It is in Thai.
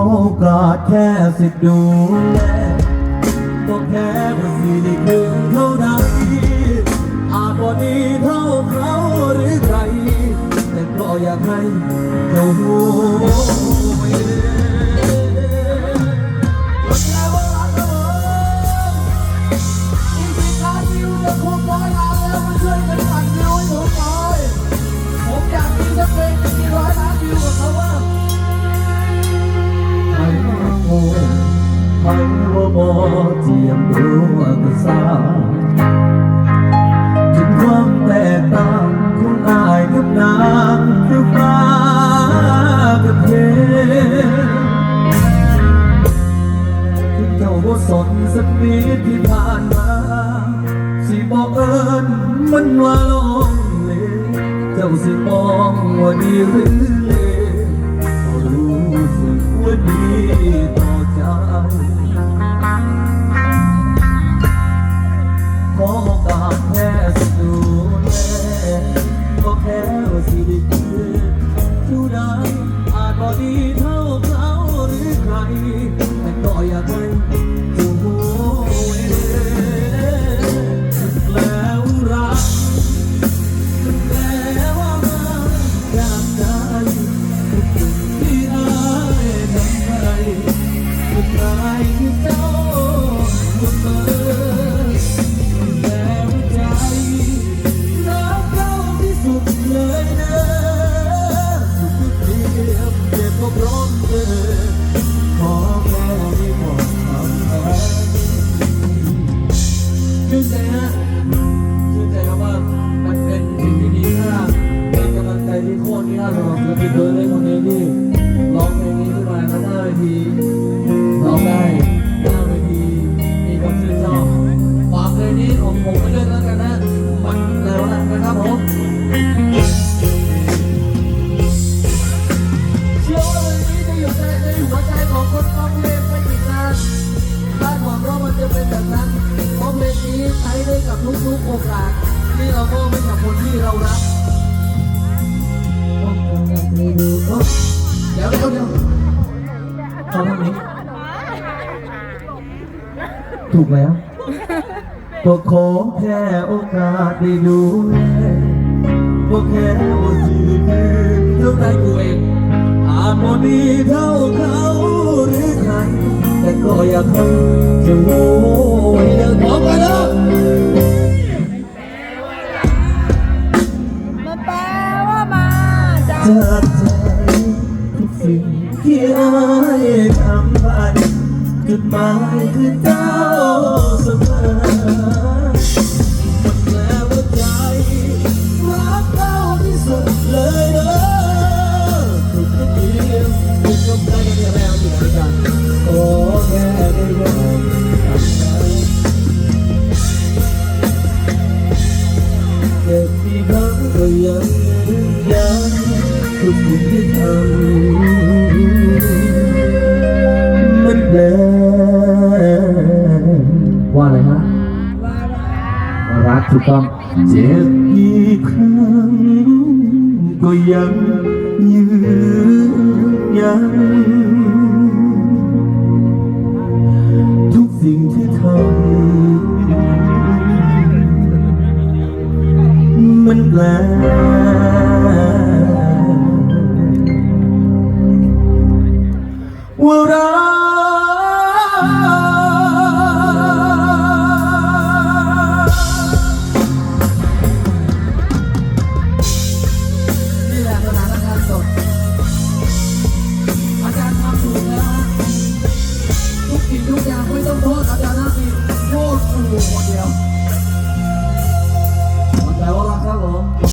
อโอกาสแค่สิบดวงก็แค่ว่าสิได้คืนเท่านั้น ใครว่าบ่เทียมรู้ว่าก็สาถึงความแตกต่างของอายกับนางคือฟ้ากับเพถึงเจ้าบ่สนสักนิดที่ผ่านมา สิบอกเอิญมันว่าลงเลยเจ้าสิมองว่าดีหรือเลว ที่โคตรที่น่าสำหรับศิลปินตัวเล็กคนนี้ที่ร้องเพลงนี้ขึ้นมาหน้าเวทีร้องได้หน้าเวทีมีคนชื่นชอบฝากเพลงนี้ของผมไปด้วยแล้วกันนะมันแล้วนะครับผมเชื่อว่าเพลงนี้จะอยู่ในในหัวใจของคนฟังเพลงไปอีกนานคาดหวังว่ามันจะเป็นแบบนั้นเพราะเพลงนี้ใช้ได้กับทุกๆโอกาสที่เรามอบให้กับคนที่เรารัก เดี๋ยวเดี๋ยวเดี๋ยวเอาทางนี้ถูกแล้วก็ขอแค่โอกาสได้ดูแลก็แค่ว่าสิคืนเท่าใจกูเองอาจบ่ดีเท่าเขาหรือใคร แต่ก็อยากให้เธอรู้ไว้เรื่องของกันนะมันแปลว่ามาจากจากใจทุกสิ่ง ที่อายทำไปจุดหมายคือเจ้าเสมอมันแปลว่าใจรักเจ้าที่สุดเลยเด้อทุกทีทุกกำลังใจกันแล้วอยู่ด้วยกันขอแค่ได้บอกเจ็บที่ครั้งก็ยังยันทุกสิ่งที่ทำ รักถูกต้องเจ็บกี่ครั้งก็ยังยืนยันทุกสิ่งที่ทำมันแปลว่ารัก โทษ